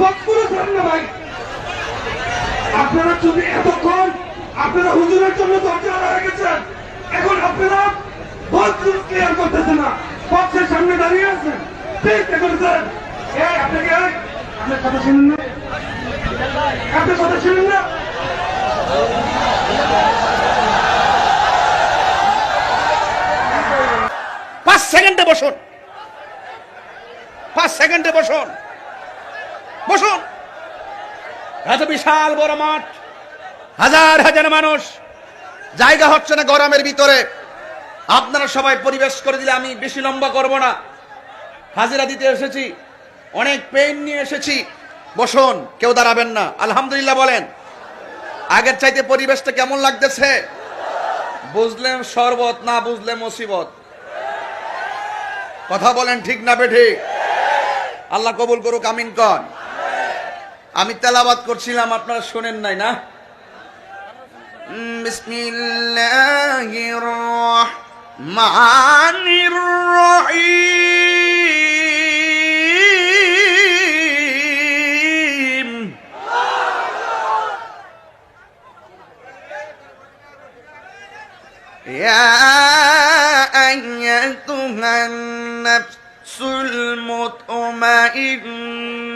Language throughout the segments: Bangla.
বধ করেছেন না ভাই। আপনারা যদি এতক্ষণ আপনারা হুজুরের জন্য দরজা হয়ে গেছেন। এখন আপনারা ভোট ক্লিয়ার করতেছেন না। পক্ষের সামনে দাঁড়িয়ে আছেন। চেষ্টা করেছেন এই আপনাকে আপনার কথা শুনুন না? আপনার কথা শুনুন না? পাঁচ সেকেন্ডে বসুন। পাঁচ সেকেন্ডে বসুন। বসুন। এত বিশাল বড় মাঠ। হাজার হাজার মানুষ। জায়গা হচ্ছে না গরমের ভিতরে। আপনারা সবাই পরিবেশ করে দিলে আমি বেশি লম্বা করব না। হাজিরা দিতে এসেছি। অনেক পেন নিয়ে এসেছি। বসুন, কেউ দাঁড়াবেন না। আলহামদুলিল্লাহ বলেন। আগের চাইতে পরিবেশটা কেমন লাগতেছে? বুঝলেন শরবত, না বুঝলে মুসিবত। কথা বলেন ঠিক না বেঠি? আল্লাহ কবুল করুক, আমিন কন। আমি তেলাবাদ করছিলাম আপনারা শোনেন নাই না? রহিম। يا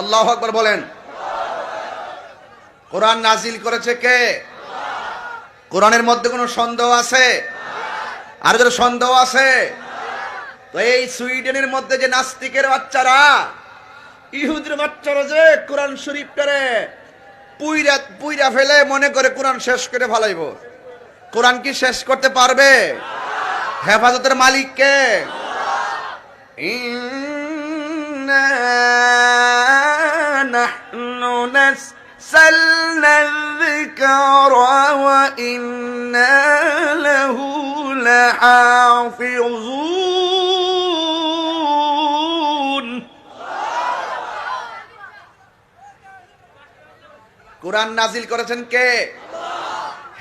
আল্লাহ আকবর বলেন। কোরআন নাজিল করেছে কে? কোরআনের মধ্যে কোনো সন্দেহ আছে? আর যারা সন্দেহ আছে, তো এই সুইডেনের মধ্যে যে নাস্তিকের বাচ্চারা, ইহুদের বাচ্চারা যে কোরআন শরীফটারে পুইরা পুইরা ফেলে মনে করে কোরআন শেষ করে ফেলাইব। কোরআন কি শেষ করতে পারবে? হেফাজতের মালিক কে? نسلنا الذكر وإنا له لحافظون কোরআন নাজিল করেছেন কে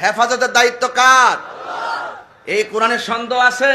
হেফাজতের দায়িত্ব কার এই কোরআনের সন্দেহ আছে